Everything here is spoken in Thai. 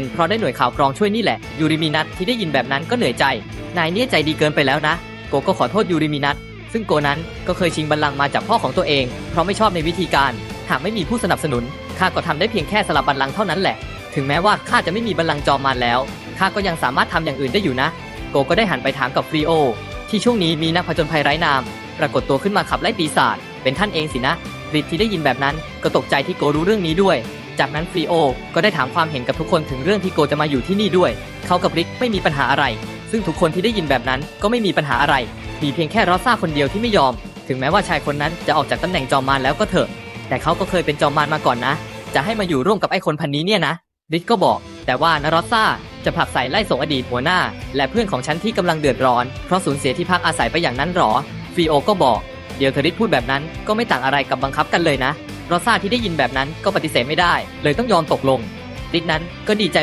เป็นเพราะได้หน่วยข่าวกรองช่วยนี่แหละ ยูริมินัทที่ได้ยินแบบนั้นก็เหนื่อยใจ นายเนี่ยใจดีเกินไปแล้วนะ โกก็ขอโทษยูริมินัทซึ่งโกนั้นก็เคยชิงบัลลังก์มาจากพ่อของตัวเอง เพราะไม่ชอบในวิธีการ หากไม่มีผู้สนับสนุนข้าก็ทำได้เพียงแค่สลับบัลลังก์เท่านั้นแหละ ถึงแม้ว่าข้าจะไม่มีบัลลังก์จอมมารแล้วข้าก็ยังสามารถทำอย่างอื่นได้อยู่นะ โกก็ได้หันไปถามกับฟรีโอ ที่ช่วงนี้มีนักผจญภัยไร้นาม ปรากฏตัวขึ้นมาขับไล่ปีศาจเป็นท่านเองสินะริดที่ได้ยินแบบนั้นก็ตกใจที่โกรู้เรื่องนี้ด้วย จากนั้นฟรีโอ ก็ได้ถามความเห็นกับทุกคนถึงเรื่องที่โกจะมาอยู่ที่นี่ด้วย เขากับริกไม่มีปัญหาอะไร ซึ่งทุกคนที่ได้ยินแบบนั้นก็ไม่มีปัญหาอะไร มีเพียงแค่รอซ่าคนเดียวที่ไม่ยอม ถึงแม้ว่าชายคนนั้นจะออกจากตำแหน่งจอมมารแล้วก็เถอะ แต่เขาก็เคยเป็นจอมมารมาก่อนนะ จะให้มาอยู่ร่วมกับไอ้คนพันนี้เนี่ยนะริกก็บอก แต่ว่านารอซ่าจะผลักใส่ไล่ส่งอดีตหัวหน้า และเพื่อนของฉันที่กำลังเดือดร้อนเพราะสูญเสียที่พักอาศัยไปอย่างนั้นหรอฟรีโอก็บอก เดี๋ยวเธอริกพูดแบบนั้นก็ไม่ต่างอะไรกับบังคับกันเลยนะ รอซ่าที่ได้ยินแบบนั้นก็ปฏิเสธไม่ได้ เลยต้องยอมตกลงริกนั้นก็ดีใจ